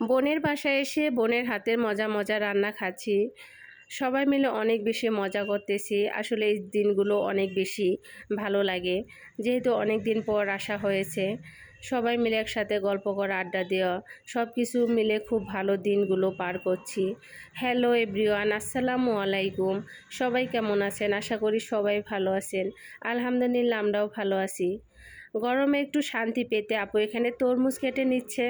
বোনের বাসায় এসে বোনের হাতের মজা মজা রান্না খাচ্ছি। সবাই মিলে অনেক বেশি মজা করতেছি। আসলে এই দিনগুলো অনেক বেশি ভালো লাগে। যেহেতু অনেক দিন পর আসা হয়েছে, সবাই মিলে একসাথে গল্প করা, আড্ডা দেওয়া সব কিছু মিলে খুব ভালো দিনগুলো পার করছি। হ্যালো এভরিওয়ান, আসসালামু আলাইকুম। সবাই কেমন আছেন? আশা করি সবাই ভালো আছেন। আলহামদুলিল্লাহ, আমরাও ভালো আছি। গরমে একটু শান্তি পেতে আপু এখানে তরমুজ কেটে নিচ্ছে।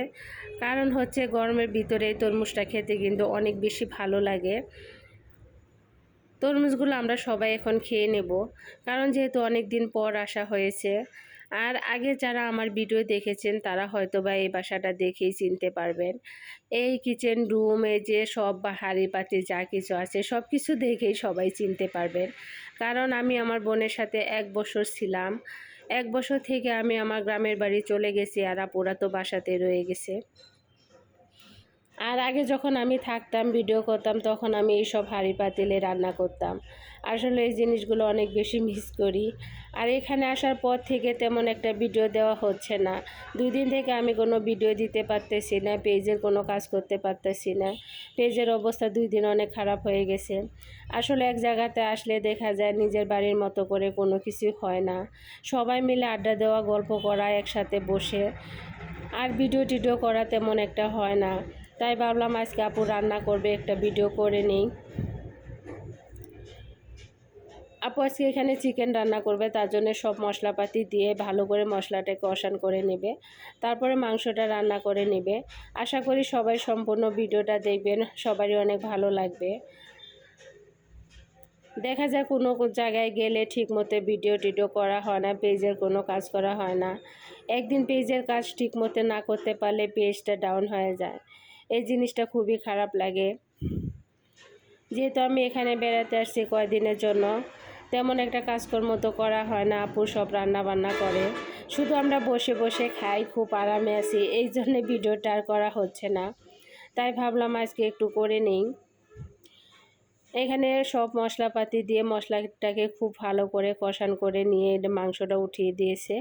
কারণ হচ্ছে গরমের ভিতরে তরমুজটা খেতে কিন্তু অনেক বেশি ভালো লাগে। তরমুজগুলো আমরা সবাই এখন খেয়ে নেব। কারণ যেহেতু অনেক দিন পর আসা হয়েছে, আর আগে যারা আমার ভিডিও দেখেছেন তারা হয়তো বা এই বাসাটা দেখেই চিনতে পারবেন। এই কিচেন রুমে যে সব বা হাঁড়ি পাতি যা কিছু আছে সব কিছু দেখেই সবাই চিনতে পারবেন। কারণ আমি আমার বোনের সাথে এক বছর ছিলাম। এক বছর থেকে আমি আমার গ্রামের বাড়ি চলে গেছি আর আপুরা তো বাসাতে রয়ে গেছে। আর আগে যখন আমি থাকতাম ভিডিও করতাম, তখন আমি এইসব হাঁড়ি পাতিলে রান্না করতাম। আসলে এই জিনিসগুলো অনেক বেশি মিস করি। আর এখানে আসার পর থেকে তেমন একটা ভিডিও দেওয়া হচ্ছে না। দুই দিন থেকে আমি কোনো ভিডিও দিতে পারতেছি না পেজের কোনো কাজ করতে পারতেছি না। পেজের অবস্থা দুই দিন অনেক খারাপ হয়ে গেছে। আসলে এক জায়গাতে আসলে দেখা যায় নিজের বাড়ির মতো করে কোনো কিছু হয় না। সবাই মিলে আড্ডা দেওয়া, গল্প করা, একসাথে বসে। আর ভিডিও টিডিও করা তেমন একটা হয় না। তাই ভাবলাম আজকে আপু রান্না করবে, একটা ভিডিও করে নিই। আপু আজকে এখানে চিকেন রান্না করবে, তার জন্য সব মশলাপাতি দিয়ে ভালো করে মশলাটাকে কষান করে নেবে। তারপরে মাংসটা রান্না করে নেবে। আশা করি সবাই সম্পূর্ণ ভিডিওটা দেখবেন, সবারই অনেক ভালো লাগবে। দেখা যায় কোনো জায়গায় গেলে ঠিক মতো ভিডিও টিডিও করা হয় না, পেজের কোনো কাজ করা হয় না। একদিন পেজের কাজ ঠিক মতো না করতে পারলে পেজটা ডাউন হয়ে যায়। এই জিনিসটা খুবই খারাপ লাগে। যেহেতু আমি এখানে বেড়াতে আসছি কয়দিনের জন্য, তেমন একটা কাজকর্ম তো করা হয় না, আপু সব রান্না বান্না করে। শুধু আমরা বসে বসে খাই, খুব আরামে আছি, এই জন্যে ভিডিওটা আর করা হচ্ছে না। তাই ভাবলাম আজকে একটু করে নিই। এখানে সব মশলাপাতি দিয়ে মশলাটাকে খুব ভালো করে কষান করে নিয়ে মাংসটা উঠিয়ে দিয়েছে।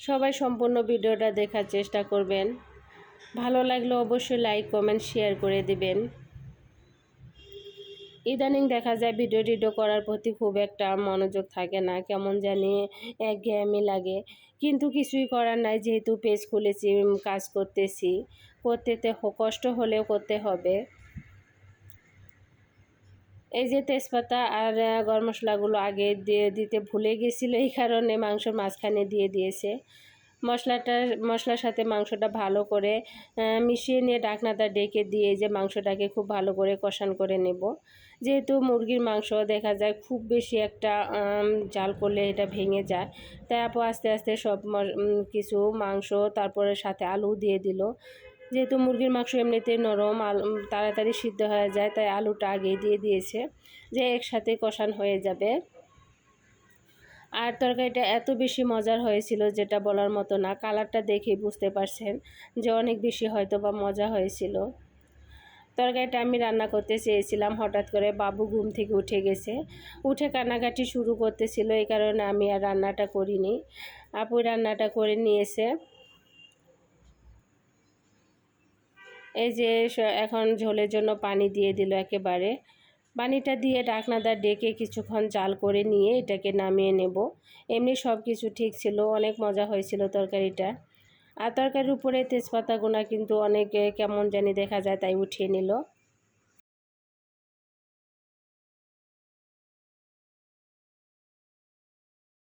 সবাই সম্পূর্ণ ভিডিওটা দেখার চেষ্টা করবেন। ভালো লাগলে অবশ্যই লাইক কমেন্ট শেয়ার করে দিবেন। ইদানিং দেখা যায় ভিডিও টিডিও করার প্রতি খুব একটা মনোযোগ থাকে না, কেমন জানি একঘেয়েমি লাগে। কিন্তু কিছুই করার নাই, যেহেতু পেজ খুলেছি, কাজ করতেছি। করতে কষ্ট হলেও করতে হবে। এই যে তেজপাতা আর গরম মশলাগুলো আগে দিয়ে দিতে ভুলে গেছিল, এই কারণে মাংসর মাঝখানে দিয়ে দিয়েছে। মশলাটা, মশলার সাথে মাংসটা ভালো করে মিশিয়ে নিয়ে ডাকনাটা ডেকে দিয়ে যে মাংসটাকে খুব ভালো করে কষান করে নেব। যেহেতু মুরগির মাংস দেখা যায় খুব বেশি একটা জাল করলে এটা ভেঙে যায়। তাই আপু আস্তে আস্তে সব কিছু মাংস, তারপরে সাথে আলু দিয়ে দিল। যেহেতু মুরগির মাংস এমনিতেই নরম, আলু তাড়াতাড়ি সিদ্ধ হয়ে যায়, তাই আলুটা আগেই দিয়ে দিয়েছে যে একসাথে কষান হয়ে যাবে। আর তরকারিটা এত বেশি মজার হয়েছিল যেটা বলার মতো না, কালারটা দেখেই বুঝতে পারছেন যে অনেক বেশি হয়তো বা মজা হয়েছিল। তরকারিটা আমি রান্না করতে চেয়েছিলাম, হঠাৎ করে বাবু ঘুম থেকে উঠে গেছে। উঠে কান্নাকাটি শুরু করতেছিল, এই কারণে আমি আর রান্নাটা করিনি। আপু রান্নাটা করে নিয়েছে। এই যে এখন ঝোলের জন্য পানি দিয়ে দিল একেবারে। পানিটা দিয়ে ডাকনাদার ডেকে কিছুক্ষণ জাল করে নিয়ে এটাকে নামিয়ে নেব। এমনি সব কিছু ঠিক ছিল, অনেক মজা হয়েছিল তরকারিটা। আর তরকারির উপরে তেজপাতা গোনা কিন্তু অনেকে কেমন জানি দেখা যায় তাই উঠিয়ে নিল।